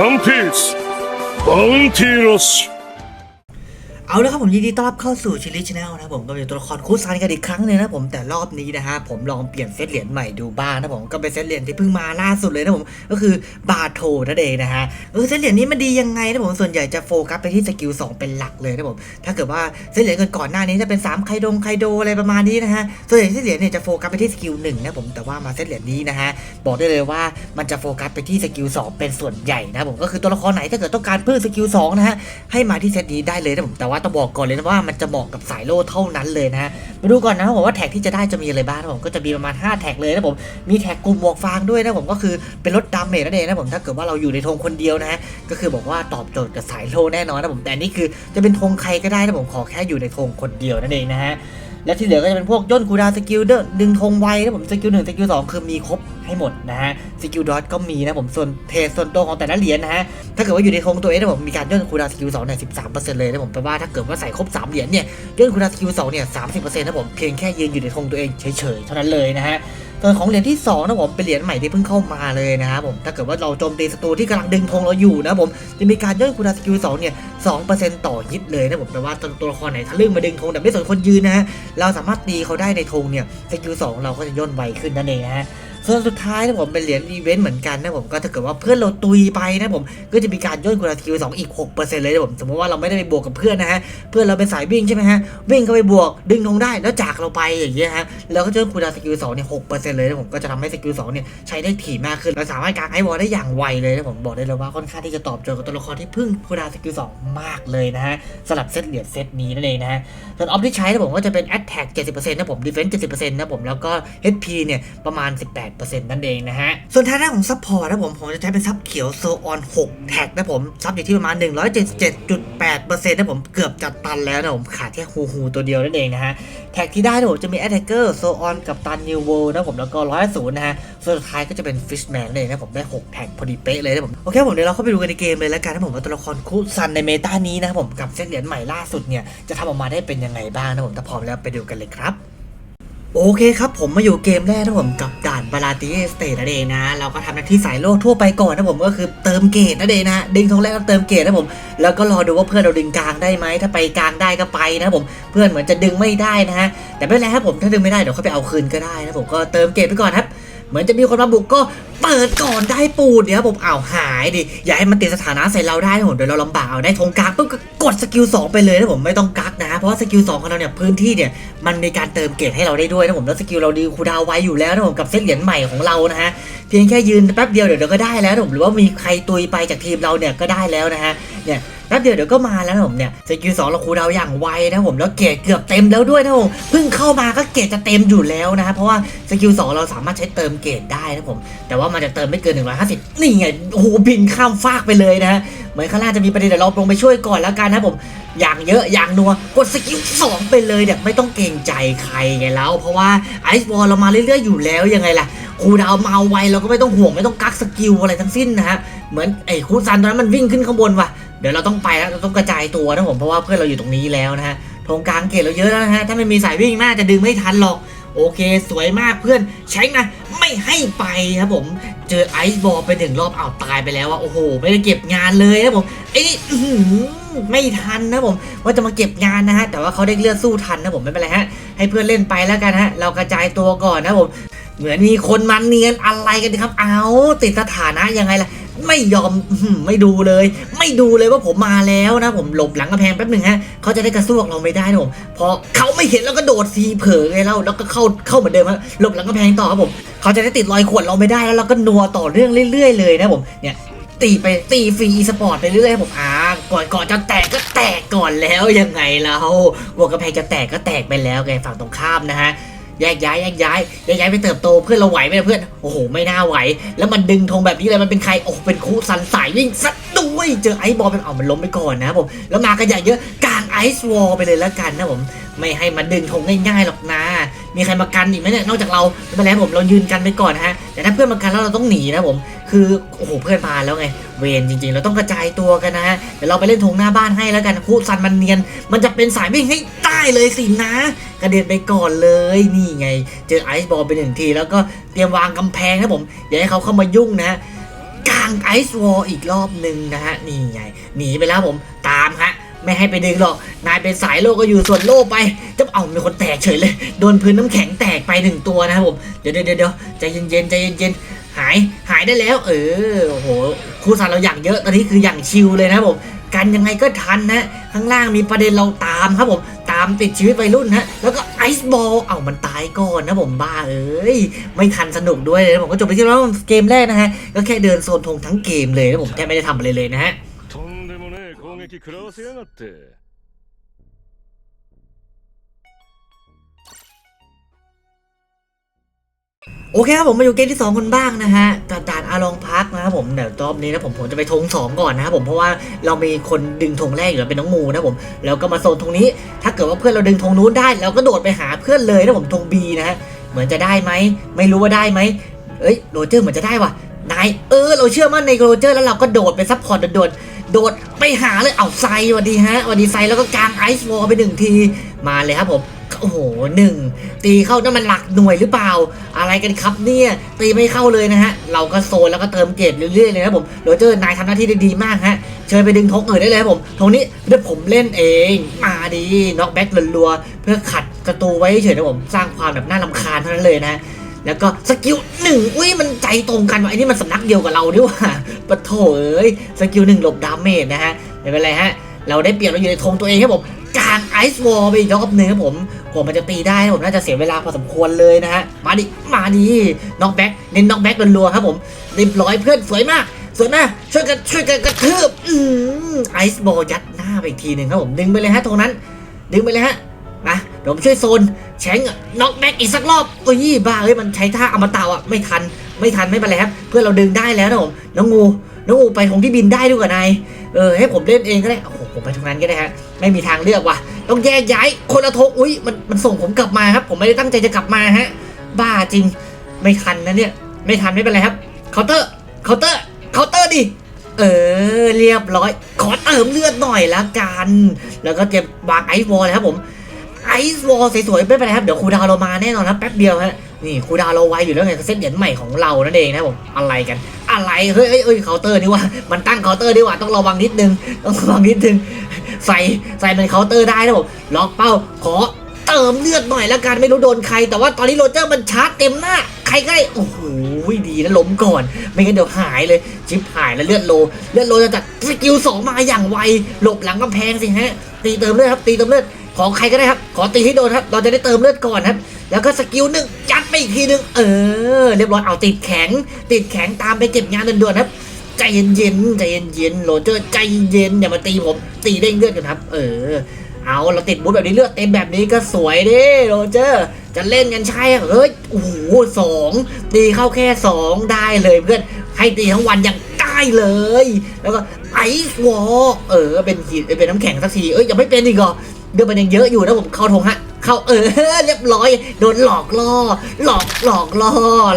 One Piece. Bounty เอาละครับผมยินดีต้อนรับเข้าสู่ชิลิชแนลนะผมก็เป็นตัวละครคูซันกันอีกครั้งหนึงนะผมแต่รอบนี้นะฮะผมลองเปลี่ยนเซตเหรียญใหม่ดูบ้างนะผมก็เป็นเซตเหรียญที่เพิ่งมาล่าสุดเลยนะผมก็คือบาโทนั่นเองนะฮะเออเซตเหรียญนี้มันดียังไงนะผมส่วนใหญ่จะโฟกัสไปที่สกิล2เป็นหลักเลยนะผมถ้าเกิดว่าเซตเหรียญก่อนหน้านี้จะเป็น3ไคดงไคโดอะไรประมาณนี้นะฮะส่วนใหญ่เซตเหรียญเนี่ยจะโฟกัสไปที่สกิลหนึ่งนะผมแต่ว่ามาเซตเหรียญนี้นะฮะบอกได้เลยว่ามันจะโฟกัสไปที่สกิล2เป็นส่วนใหญ่นะผมก็คือตัวละครไหนถ้าเกิดต้องการเพิ่มสกิล2นะฮะให้มาที่เซตนี้ได้เลยนะผมแต่ว่าต้องบอกก่อนเลยนะว่ามันจะเหมาะกับสายโล่เท่านั้นเลยนะฮะมาดูก่อนนะผมว่าแท็กที่จะได้จะมีอะไรบ้างนะผมก็จะมีประมาณ 5 แท็กเลยนะผมมีแท็กกลุ่มหมวกฟางด้วยนะผมก็คือเป็นรถดาเมจนั่นเองนะผมถ้าเกิดว่าเราอยู่ในธงคนเดียวนะฮะก็คือบอกว่าตอบโจทย์กับสายโล่แน่นอนนะผมแต่นนี่คือจะเป็นธงใครก็ได้นะผมขอแค่อยู่ในธงคนเดียวนั่นเองนะฮะ และที่เหลือก็จะเป็นพวกย่นคูดาสกิลเดดึงธงไวนะผมสกิลหนึ่งสกิลสองคือมีครบให้หมดนะฮะสกิลดอทก็มีนะผมส่วนเทส่วนตัวของแต่ละเหรียญนะฮะถ้าเกิดว่าอยู่ในธงตัวเองนะผมมีการย่นคูดาสกิลสองเนี่ยสิบสามเปอร์เซ็นต์เลยนะผมแปลว่าถ้าเกิดว่าใส่ครบสามเหรียญเนี่ยย่นคูดาสกิลสองเนี่ยสามสิบเปอร์เซ็นต์นะผมเพียงแค่ยืนอยู่ในธงตัวเองเฉยๆเท่านั้นเลยนะฮะ ส่วนของเหรียญที่2นะผมเป็นเหรียญใหม่ที่เพิ่งเข้ามาเลยนะครับผมถ้าเกิดว่าเราโจมตีศัตรูที่กำลังดึงธงเราอยู่นะผมจะมีการย่นคุณสกิลสองเนี่ยสองเปอร์เซ็นต์ต่อฮิตเลยนะผมแปลว่าตัวละครไหนทะลึ่งมาดึงธงแต่ไม่สนคนยืนนะฮะเราสามารถตีเขาได้ในธงเนี่ยสกิลสองเราก็จะย่นไวขึ้นนั่นเองนะฮะ ส่วนสุดท้ายนะผมเป็นเหรียญอีเวนต์เหมือนกันนะผมก็ถ้าเกิดว่าเพื่อนเราตุยไปนะผมก็จะมีการย่นคูณสกิล2อีก6%เลยนะผมสมมติว่าเราไม่ได้ไปบวกกับเพื่อนนะฮะเพื่อนเราเป็นสายวิ่งใช่ไหมฮะวิ่งเข้าไปบวกดึงธงได้แล้วจากเราไปอย่างเงี้ยฮะแล้วก็จะคูณสกิลสองเนี่ยหกเปอร์เซ็นต์เลยนะผมก็จะทำให้สกิลสองเนี่ยใช้ได้ถี่มากขึ้นเราสามารถกางไอวอลได้อย่างไวเลยนะผมบอกได้เลยว่าค่อนข้างที่จะตอบโจทย์กับตัวละครที่พึ่งคูณสกิลสองมากเลยนะฮะสำหรับเซตเหรียญเซตนี้นั่นเองนะฮะส่วนออฟที่ใช้นะผมก็จะเป็น Attack 70%นะผม Defense 70%นะผมแล้วก็ HP เนี่ยประมาณ8%นั่นเองนะฮะ ส่วนทางด้านของซัพพอร์ตนะผม ผมจะใช้เป็นซับเขียวโซออน6แท็กนะผม ซับอยู่ที่ประมาณ 177.8%นะผม เกือบจะตันแล้วนะผม ขาดแค่ฮูฮูตัวเดียวนั่นเองนะฮะ แท็กที่ได้นะผมจะมี Attacker s o on กับตัน New World นะผม แล้วก็ร้อยศูนย์นะฮะ ส่วนสุดท้ายก็จะเป็น Fishman เลยนะผม ได้ 6 แท็กพอดีเป๊ะเลยนะผม โอเคผมเดี๋ยวเราเข้าไปดูกันในเกมเลยแล้วกันนะผมว่าตัวละครคุซันในเมตานี้นะผมกับเซตเหรียญใหม่ล่าสุดเนี่ยจะทำออกมาได้เป็นยังไงบ้างนะผมถ้าพร้อมแล้วไปดูกันเลยครับ โอเคครับผมมาอยู่เกมแรกนะผมกับด่านบาลาติเอสเตทนั่นเองนะ เราก็ทำหน้าที่สายโลกทั่วไปก่อนนะผมก็คือเติมเกรดนั่นเองนะดึงทองแรกก็เติมเกรดนะผมแล้วก็รอดูว่าเพื่อนเราดึงกลางได้ไหมถ้าไปกลางได้ก็ไปนะผมเพื่อนเหมือนจะดึงไม่ได้นะฮะแต่ไม่เป็นไรครับผมถ้าดึงไม่ได้เดี๋ยวเขาไปเอาคืนก็ได้นะผมก็เติมเกรดไปก่อนครับ เหมือนจะมีคนมาบุกก็เปิดก่อนได้ปูดเดี๋ยวผมอ้าวหายดิอย่าให้มันติดสถานะใส่เราได้นะผมเดี๋ยวเราลำบากเอาได้ธงกลางปุ๊บก็กดสกิล2ไปเลยนะผมไม่ต้องกักนะเพราะสกิล2ของเราเนี่ยพื้นที่เนี่ยมันมีการเติมเกรดให้เราได้ด้วยนะผมแล้วสกิลเราดีคูดาวไว้อยู่แล้วนะผมกับเซตเหรียญใหม่ของเรานะฮะเพียงแค่ยืนแป๊บเดียวเดี๋ยวเดี๋ยวก็ได้แล้วนะผมหรือว่ามีใครตุยไปจากทีมเราเนี่ยก็ได้แล้วนะฮะเนี่ย แป๊บเดียวเดี๋ยวก็มาแล้วนะผมเนี่ยสกิลสองเราคูดาวอย่างไวนะผมแล้วเกรดเกือบเต็มแล้วด้วยนะผมเพิ่งเข้ามาก็เกรดจะเต็มอยู่แล้วนะฮะเพราะว่าสกิลสองเราสามารถใช้เติมเกรดได้นะผม แต่ว่ามันจะเติมไม่เกิน 150 นี่ไงโอ้โหบินข้ามฟากไปเลยนะฮะเหมือนข้างล่างจะมีประเด็นเดี๋ยวเราลงไปช่วยก่อนแล้วกันนะผมอย่างเยอะอย่างนัวกดสกิลสองไปเลยเนี่ยไม่ต้องเกรงใจใครไงแล้ว เพราะว่าไอซ์บอลเรามาเรื่อยๆอยู่แล้วยังไงล่ะครูดาวมาไวเราก็ไม่ต้องห่วงไม่ต้องกักสกิลอะไรทั้งสิ้นนะฮะเหมือนไอ้คูซันตอนนั้นมันวิ่งขึ้นข้างบนว่ะ เดี๋ยวเราต้องไปแล้วเราต้องกระจายตัวนะผมเพราะว่าเพื่อนเราอยู่ตรงนี้แล้วนะฮะธงกลางเกตเราเยอะแล้วนะฮะถ้าไม่มีสายวิ่งน่าจะดึงไม่ทันหรอกโอเค สวยมากเพื่อนใช้นะไม่ให้ไปครับผมเจอไอซ์บอลไปหนึ่งรอบอ้าวตายไปแล้วว่าโอ้โห ไม่ได้เก็บงานเลยนะผมไอ้นี่ไม่ทันนะผม ว่าจะมาเก็บงานนะฮะแต่ว่าเขาได้เลือดสู้ทันนะผมไม่เป็นไรฮะให้เพื่อนเล่นไปแล้วกันฮะเรากระจายตัวก่อนนะผมเหมือนมีคนมันเนียนอะไรกันครับเอาติดสถานะยังไงล่ะ ไม่ยอมไม่ดูเลย ไม่ดูเลยว่าผมมาแล้วนะผมหลบหลังกระแพงแป๊บหนึ่งฮะเขาจะได้กระซวกเราไม่ได้นะผมพอเขาไม่เห็นแล้วก็โดดซีเผลอไงแล้วแล้วก็เข้าเข้าเหมือนเดิมฮะหลบหลังกระแพงต่อครับผมเขาจะได้ติดรอยขวดเราไม่ได้แล้วเราก็นัวต่อเรื่องเรื่อย ๆ เลยนะผมเนี่ยตีไปตีฟรีอีสปอร์ตไปเรื่อยผมอ่าก่อนก่อนจะแตกก็แตกก่อนแล้วยังไงเราหัวกระแพงจะแตกก็แตกไปแล้วไงฝั่งตรงข้ามนะฮะ แยกย้ายแยกย้ายแยกย้ายไปเติบโตเพื่อนเราไหวไหมเพื่อนโอ้โหไม่น่าไหว แล้วมันดึงธงแบบนี้เลยมันเป็นใครโอ้เป็นคูสันสายวิ่งสัดด้วยเจอไอซ์บอลเป็นเอามันล้มไปก่อนนะผมแล้วมากันใหญ่เยอะกลางไอซ์วอลไปเลยแล้วกันนะผมไม่ให้มันดึงธงง่ายๆหรอกนะ มีใครมากันอีกไหมเนี่ยนอกจากเราไม่เป็นไรผมเรายืนกันไปก่อนฮะแต่ถ้าเพื่อนมากันแล้วเราต้องหนีนะผม คือโอ้โหเพื่อนมาแล้วไง เวนจริงๆ เราต้องกระจายตัวกันนะฮะเดี๋ยวเราไปเล่นธงหน้าบ้านให้แล้วกันคู่ซันมันเนียน มันจะเป็นสายวิ่งให้ได้เลยสินะกระเด็นไปก่อนเลยนี่ไง เจอไอซ์บอลไปหนึ่งที แล้วก็เตรียมวางกำแพงนะผมอย่าให้เขาเข้ามายุ่งนะกลางไอซ์วอลอีกรอบหนึ่งนะฮะนี่ไงหนีไปแล้วผมตามฮะไม่ให้ไปดึงหรอก นายเป็นสายโลกก็อยู่ส่วนโลกไป จะเอามีคนแตกเฉยเลย โดนพื้นน้ำแข็งแตกไปหนึ่งตัวนะครับผม เดี๋ยวเดี๋ยวเดี๋ยวใจเย็นๆใจเย็นๆ หายหายได้แล้ว เออโอ้โหครูสานเราอย่างเยอะตอนนี้คืออย่างชิลเลยนะครับผมกันยังไงก็ทันนะข้างล่างมีประเด็นเราตามครับผมตามติดชีวิตวัยรุ่นฮะแล้วก็ไอซ์บอลเอามันตายก่อนนะผมบ้าเอ้ยไม่ทันสนุกด้วยเลยนะผมก็จบไปที่แล้วเกมแรกนะฮะก็แค่เดินโซนธงทั้งเกมเลยนะผมแทบไม่ได้ทำอะไรเลยนะฮะ โอเคครับผมมาอยู่เกมที่ 2 คนบ้างนะฮะกับด่านอาลองพักนะครับผมเดี๋ยวรอบนี้นะผมผมจะไปธงสองก่อนนะครับผมเพราะว่าเรามีคนดึงธงแรกอยู่แล้วเป็นน้องมูนะผมแล้วก็มาโซนธงนี้ ถ้าเกิดว่าเพื่อนเราดึงธงนู้นได้เราก็โดดไปหาเพื่อนเลยนะผมธงบีนะฮะเหมือนจะได้ไหมไม่รู้ว่าได้ไหมเอ้ยโรเจอร์เหมือนจะได้ว่ะนายเออเราเชื่อมั่นในโรเจอร์แล้วเราก็โดดไปซัพพอร์ตโดดโดดไปหาเลยเอาไซสวัสดีฮะสวัสดีไซแล้วก็กางไอซ์วอลไปหนึ่งทีมาเลยครับผม โอ้โหหนึ่งตีเข้านั่นมันหลักหน่วยหรือเปล่า อะไรกันครับเนี่ย ตีไม่เข้าเลยนะฮะ เราก็โซนแล้วก็เติมเกตเรื่อยๆเลยนะผมโรเจอร์นายทำหน้าที่ได้ดีมากฮะ เชิญไปดึงทกอื่นได้เลยครับผมทงนี้เดี๋ยวผมเล่นเอง มาดีน็อกแบ็กรัวๆเพื่อขัดศัตรูไว้เฉยนะผมสร้างความแบบน่ารำคาญเท่านั้นเลยนะแล้วก็สกิลหนึ่งอุ้ยมันใจตรงกันว่ะไอ้นี่มันสำนักเดียวกับเราด้วยว่ะปะโถเอ้ยสกิลหนึ่งหลบดาเมจนะฮะไม่เป็นไรฮะเราได้เปรียบเราอยู่ในธงตัวเองครับผม กลางไอซ์วอลไปอีกรอบหนึงครับผมผมมันจะตีได้ผมน่าจะเสียเวลาพอสมควรเลยนะฮะ มาดิ มาดิ น็อกแบ็กเน้นน็อกแบ็กรัวๆครับผมเรียบร้อยเพื่อนสวยมากสวยมากช่วยกันช่วยกันกระทืบอืมไอซ์บอลยัดหน้าไปอีกทีหนึ่งครับผมดึงไปเลยฮะตรงนั้น ดึงไปเลยฮะนะเดี๋ยวผมช่วยโซนแชงน็อกแบ็กอีกสักรอบโอ้ยบ้าเฮ้ยมันใช้ท่าอมตะอะไม่ทันไม่ทันไม่เป็นไรครับเพื่อนเราดึงได้แล้วนะผมน้องงูน้องงูไปของที่บินได้ด้วยกับนายเออให้ผมเล่นเองก็ได้โอ้โหผมไปตรงนั้นก็ได้ฮะ ไม่มีทางเลือกว่ะ ต้องแยกย้ายคนละทงอุ้ยมันมันส่งผมกลับมาครับ ผมไม่ได้ตั้งใจจะกลับมาฮะ บ้าจริง ไม่ทันนะเนี่ย ไม่ทันไม่เป็นไรครับ เคาน์เตอร์ เคาน์เตอร์ เคาน์เตอร์ดิ เออ เรียบร้อย ขอเติมเลือดหน่อยละกัน แล้วก็เก็บวางไอซ์วอลเลยครับผม ไอซ์วอลสวยๆไม่เป็นไรครับ เดี๋ยวครูดาวเรามาแน่นอนนะแป๊บเดียวฮะ นี่คูดาวเราไวอยู่แล้วไงเส้นเหรียญใหม่ของเรานั่นเองนะผมอะไรกัน อะไรเฮ้ยเฮ้ยเคาน์เตอร์นี่ว่ามันตั้งเคาน์เตอร์ดีกว่าต้องระวังนิดนึงต้องระวังนิดนึงใส่ใส่เป็นเคาน์เตอร์ได้นะผมล็อกเป้าขอเติมเลือดหน่อยและกันไม่รู้โดนใคร แต่ว่าตอนนี้โรเจอร์มันชาร์จเต็มหน้าใครก็ได้โอ้โหดีนะล้มก่อน ไม่งั้นเดี๋ยวหายเลยชิปหายแล้วเลือดโล เลือดโลจะจัดสกิลสองมาอย่างไวหลบหลังกำแพงสิฮะตีเติมเลือดครับตีเติมเลือดของใครก็ได้ครับ ขอตีให้โดนครับ เราจะได้เติมเลือดก่อนครับ แล้วก็สกิลหนึ่งจัดไปอีกทีหนึ่งเออ เรียบร้อยเอาติดแข็ง ติดแข็งตามไปเก็บงานด่วนๆครับใจเย็นๆใจเย็นๆโรเจอร์ใจเย็นอย่ามาตีผมตีเด้งเลือดกันครับ เออ เอาเราติดบูทแบบนี้เลือดเต็มแบบนี้ก็สวยดิโรเจอร์จะเล่นกันใช่เหรอเฮ้ยโอ้โหสองตีเข้าแค่สองได้เลยเพื่อนให้ตีทั้งวันยังได้เลย แล้วก็ไอซ์วอลเออเป็นหินเป็นน้ำแข็งสักทีเอ้ยยังไม่เป็นอีกเหรอเดือมันยังเยอะอยู่นะผมเข้าทงฮะ เข้าเออ เรียบร้อย โดนหลอกล่อ หลอกหลอกล่อ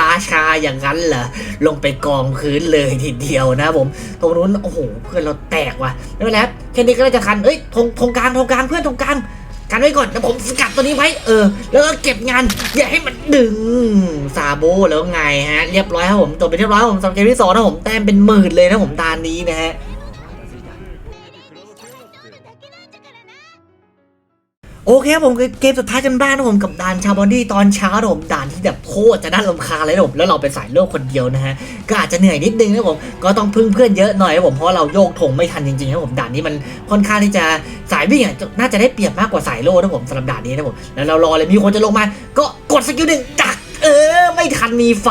ราชาอย่างนั้นเหรอลงไปกองพื้นเลยทีเดียวนะผม ตรงนู้นโอ้โหเพื่อนเราแตกว่ะไม่เป็นไรครับแค่นี้ก็น่าจะคันเอ้ยธงธงกลางธงกลางเพื่อนธงกลางกันไว้ก่อนเดี๋ยวผมสกัดตัวนี้ไว้เออ แล้วก็เก็บงานอย่าให้มันดึงซาโบแล้วไงฮะ เรียบร้อยครับผมจบไปเรียบร้อยผมสำหรับเกมที่สองนะผมแต้มเป็นหมื่นเลยนะผมตานี้นะฮะ โอเคครับผมเกมสุดท้ายกันบ้านนะผมกับด่านชาบอนดี้ตอนเช้าผมด่านที่แบบโคตรจะน่ารำคาเลยผมแล้วเราเป็นสายโลกคนเดียวนะฮะก็อาจจะเหนื่อยนิดนึงนะผมก็ต้องพึ่งเพื่อนเยอะหน่อยนะผมเพราะเราโยกธงไม่ทันจริงๆนะผมด่านนี้มันค่อนข้างที่จะสายวิ่งอะน่าจะได้เปรียบมากกว่าสายโลนะผมสำหรับด่านนี้นะผมแล้วเรารอเลยมีคนจะลงมา ก็กดสกิลหนึ่งจักเออ ไม่ทันมีไฟ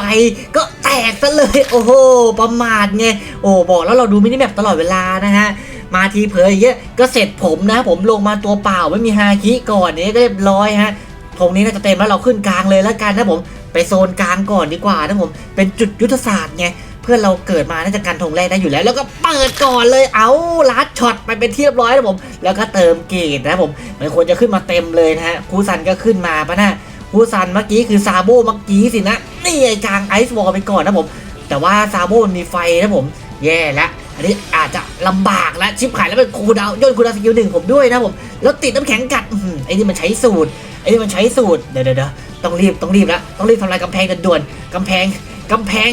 ก็แตกซะเลยโอ้โหประมาทไงโอ้บอกแล้วเราดูมินิแมปตลอดเวลานะฮะ มาทีเผยอย่างเงี้ยก็เสร็จผมนะผมลงมาตัวเปล่าไม่มีฮาคิก่อนนี้ก็เรียบร้อยฮะตรงนี้น่าจะเต็มแล้วเราขึ้นกลางเลยแล้วกันนะผมไปโซนกลางก่อนดีกว่านะผมเป็นจุดยุทธศาสตร์ไงเพื่อนเราเกิดมาน่าจะกันธงแรกได้อยู่แล้ว แล้วก็เปิดก่อนเลยเอาลัดช็อตไปเป็นที่เรียบร้อยนะผม แล้วก็เติมเกตนะผมมันควรจะขึ้นมาเต็มเลยนะฮะคูซันก็ขึ้นมาปะนะคูซันเมื่อกี้คือซาโบเมื่อกี้สินะนี่ไอ้กลางไอซ์วอลไปก่อนนะผม แต่ว่าซาโบ่มีไฟนะผม แย่แล้ว อันนี้อาจจะลำบากแล้วชิบหายแล้วเป็นคูดาวย่นคูดาวสกิลหนึ่งผมด้วยนะผมแล้วติดน้ำแข็งกัดไอ้นี่มันใช้สูตรไอ้นี่มันใช้สูตรเดี๋ยวเดี๋ยวต้องรีบต้องรีบแล้วต้องรีบทำลายกำแพงด่วนกำแพงกำแพง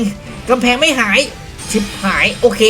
กำแพงไม่หายชิปหายโอเค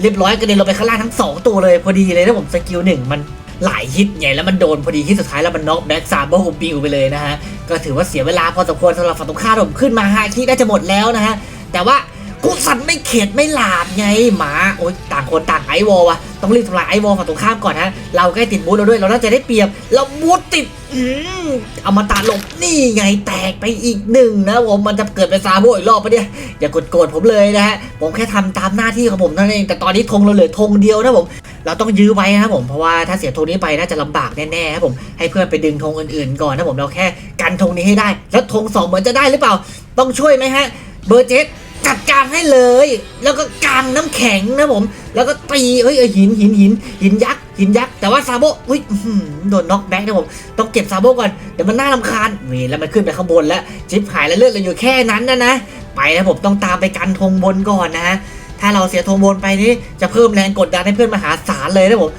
เรียบร้อยกระเด็นลงไปข้างล่างทั้งสองตัวเลยพอดีเลยนะผมสกิลหนึ่งมันหลายฮิตไงแล้วมันโดนพอดีที่สุดท้ายแล้วมันน็อกแบ็กซาร์เบอร์บิวไปเลยนะฮะก็ถือว่าเสียเวลาพอสมควรสำหรับฝั่งตรงข้ามผมขึ้นมาฮาคิได้จะหมดแล้วนะฮะแต่ว่า กูสันไม่เข็ดไม่หลาบไงหมาโอ๊ยต่างคนต่างไอวอลวะต้องรีบทำลายไอวอลฝั่งตรงข้ามก่อนฮะเราใกล้ติดบูธเราด้วยเราน่าจะได้เปรียบ เราบูธติดอืมเอามาตัดหลบนี่ไงแตกไปอีกหนึ่งนะผมมันจะเกิดเป็นซาโบอีกรอบปะเนี่ยอย่ากดโกรธผมเลยนะฮะผมแค่ทำตามหน้าที่ของผมเท่านั้นเองแต่ตอนนี้ธงเราเหลือธงเดียวนะผมเราต้องยื้อไว้นะผมเพราะว่าถ้าเสียธงนี้ไปน่าจะลำบากแน่ๆครับผมให้เพื่อนไปดึงธงอื่นๆก่อนนะผมเราแค่กันธงนี้ให้ได้ แล้วธงสองเหมือนจะได้หรือเปล่า ต้องช่วยไหมฮะเบอร์เจ็ด จัดการให้เลย แล้วก็กางน้ำแข็งนะผม แล้วก็ตีเฮ้ยเหินหินหินหินยักษ์หินยักษ์แต่ว่าซาโบอุ้ยอื้อหือโดนน็อกแบ็กนะผมต้องเก็บซาโบก่อนเดี๋ยวมันน่ารำคาญเวรแล้วมันขึ้นไปข้างบนแล้วชิปหายแล้วเลือดเราอยู่แค่นั้นนะนะไปนะผมต้องตามไปกันธงบนก่อนนะฮะถ้าเราเสียธงบนไปนี่จะเพิ่มแรงกดดันให้เพื่อนมหาศาลเลยนะผม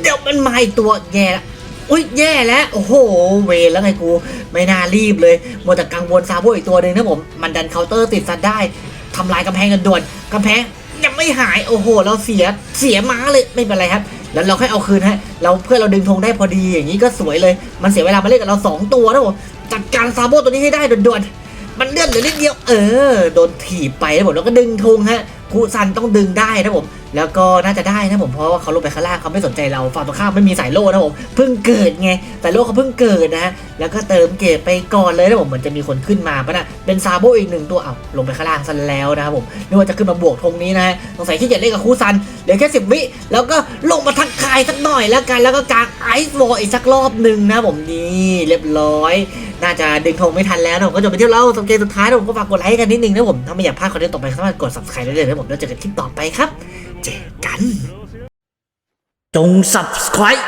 เดี๋ยวมันมาอีกตัวแย่ละอุ้ยแย่แล้วโอ้โหเวรแล้วไงกู ไม่น่ารีบเลยมัวแต่กังวลซาโบอีกตัวหนึ่งนะผม มันดันเคาน์เตอร์ติดซัดได้ ทำลายกำแพงกันด่วนกำแพงยังไม่หายโอ้โห เราเสียเสียม้าเลยไม่เป็นไรครับ แล้วเราค่อยเอาคืนฮะเราเพื่อเราดึงธงได้พอดีอย่างนี้ก็สวยเลย มันเสียเวลามาเล่นกับเราสองตัวนะผมจัดการซาโบตัวนี้ให้ได้ด่วนๆมันเลื่อนเหลือนิดเดียว เออโดนถีบไปนะผมแล้วก็ดึงธงฮะคูซันต้องดึงได้นะผม แล้วก็น่าจะได้นะผมเพราะว่าเขาลงไปข้างล่างเขาไม่สนใจเราฝั่งตรงข้ามไม่มีสายโล่นะผมเพิ่งเกิดไงแต่โล่เขาเพิ่งเกิดนะแล้วก็เติมเกตไปก่อนเลยนะผมเหมือนจะมีคนขึ้นมาปะนะเป็นซาโบอีกหนึ่งตัวอ้าลงไปข้างล่างซะแล้วนะครับผมนึกว่าจะขึ้นมาบวกธงนี้นะสงสัยที่จะเล่นกับคูซันเหลือแค่สิบวิแล้วก็ลงมาทักทายสักหน่อยแล้วกัน แล้วก็กางไอซ์วอลอีกสักรอบหนึ่งนะผมนี่เรียบร้อย น่าจะดึงธงไม่ทันแล้วนะผมก็จะไปเที่ยวเล่าสังเกตสุดท้ายนะผมก็ฝากกดไลค์กันนิดนึงนะผมถ้าไม่อยากพลาดคอนเทนต์ต่อไปสามารถกด subscribe ได้เลยนะผมแล้วเจอกันคลิปต่อไปครับ เจอกัน จง subscribe